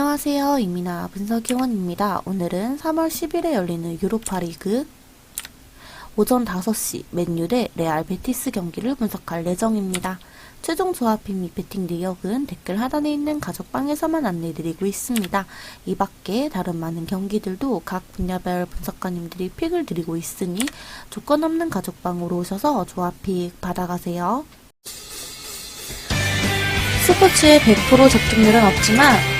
안녕하세요. 이민아 분석위원입니다. 오늘은 3월 10일에 열리는 유로파 리그 오전 5시 맨유 대 레알 베티스 경기를 분석할 예정입니다. 최종 조합비 및 배팅 내역은 댓글 하단에 있는 가족방에서만 안내드리고 있습니다. 이 밖에 다른 많은 경기들도 각 분야별 분석가님들이 픽을 드리고 있으니 조건 없는 가족방으로 오셔서 조합픽 받아가세요. 스포츠에 100% 적중률은 없지만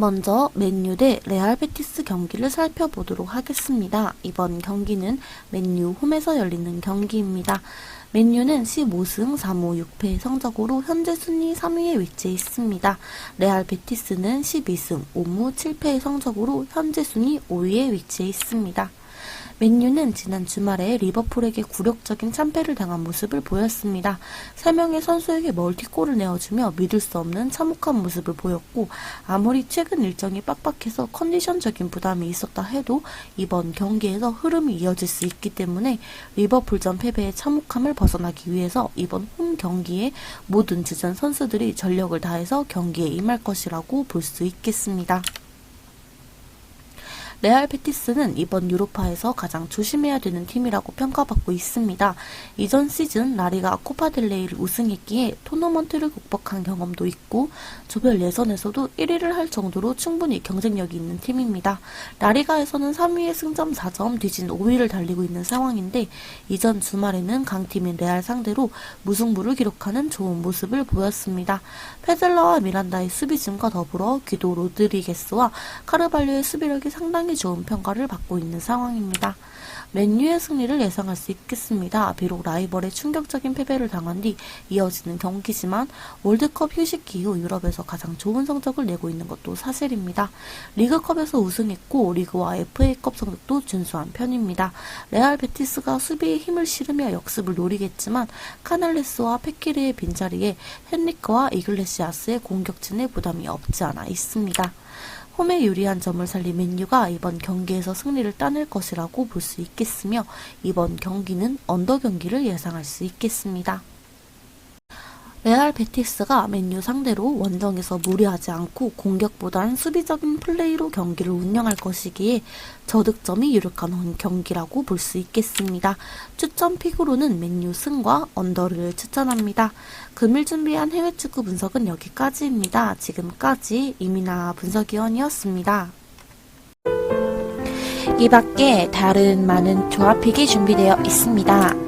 먼저 맨유 대 레알 베티스 경기를 살펴보도록 하겠습니다. 이번 경기는 맨유 홈에서 열리는 경기입니다. 맨유는 15승 3무 6패 성적으로 현재 순위 3위에 위치해 있습니다. 레알 베티스는 12승 5무 7패의 성적으로 현재 순위 5위에 위치해 있습니다. 맨유는 지난 주말에 리버풀에게 굴욕적인 참패를 당한 모습을 보였습니다. 3명의 선수에게 멀티골을 내어주며 믿을 수 없는 참혹한 모습을 보였고 아무리 최근 일정이 빡빡해서 컨디션적인 부담이 있었다 해도 이번 경기에서 흐름이 이어질 수 있기 때문에 리버풀전 패배의 참혹함을 벗어나기 위해서 이번 홈 경기에 모든 주전 선수들이 전력을 다해서 경기에 임할 것이라고 볼 수 있겠습니다. 레알 베티스는 이번 유로파에서 가장 조심해야 되는 팀이라고 평가받고 있습니다. 이전 시즌 라리가 코파델레이를 우승했기에 토너먼트를 극복한 경험도 있고 조별 예선에서도 1위를 할 정도로 충분히 경쟁력이 있는 팀입니다. 라리가에서는 3위의 승점 4점 뒤진 5위를 달리고 있는 상황인데 이전 주말에는 강팀인 레알 상대로 무승부를 기록하는 좋은 모습을 보였습니다. 페델러와 미란다의 수비진과 더불어 기도 로드리게스와 카르발료의 수비력이 상당히 좋은 평가를 받고 있는 상황입니다. 맨유의 승리를 예상할 수 있겠습니다. 비록 라이벌의 충격적인 패배를 당한 뒤 이어지는 경기지만 월드컵 휴식 이후 유럽에서 가장 좋은 성적을 내고 있는 것도 사실입니다. 리그컵에서 우승했고 리그와 FA컵 성적도 준수한 편입니다. 레알 베티스가 수비에 힘을 실으며 역습을 노리겠지만 카넬레스와 페키르의 빈자리에 헨리크와 이글레시아스의 공격진의 부담이 없지 않아 있습니다. 홈에 유리한 점을 살린 맨유가 이번 경기에서 승리를 따낼 것이라고 볼 수 있겠으며 이번 경기는 언더 경기를 예상할 수 있겠습니다. 레알 베티스가 맨유 상대로 원정에서 무리하지 않고 공격보단 수비적인 플레이로 경기를 운영할 것이기에 저득점이 유력한 경기라고 볼 수 있겠습니다. 추천 픽으로는 맨유 승과 언더를 추천합니다. 금일 준비한 해외 축구 분석은 여기까지입니다. 지금까지 이민아 분석위원이었습니다. 이 밖에 다른 많은 조합픽이 준비되어 있습니다.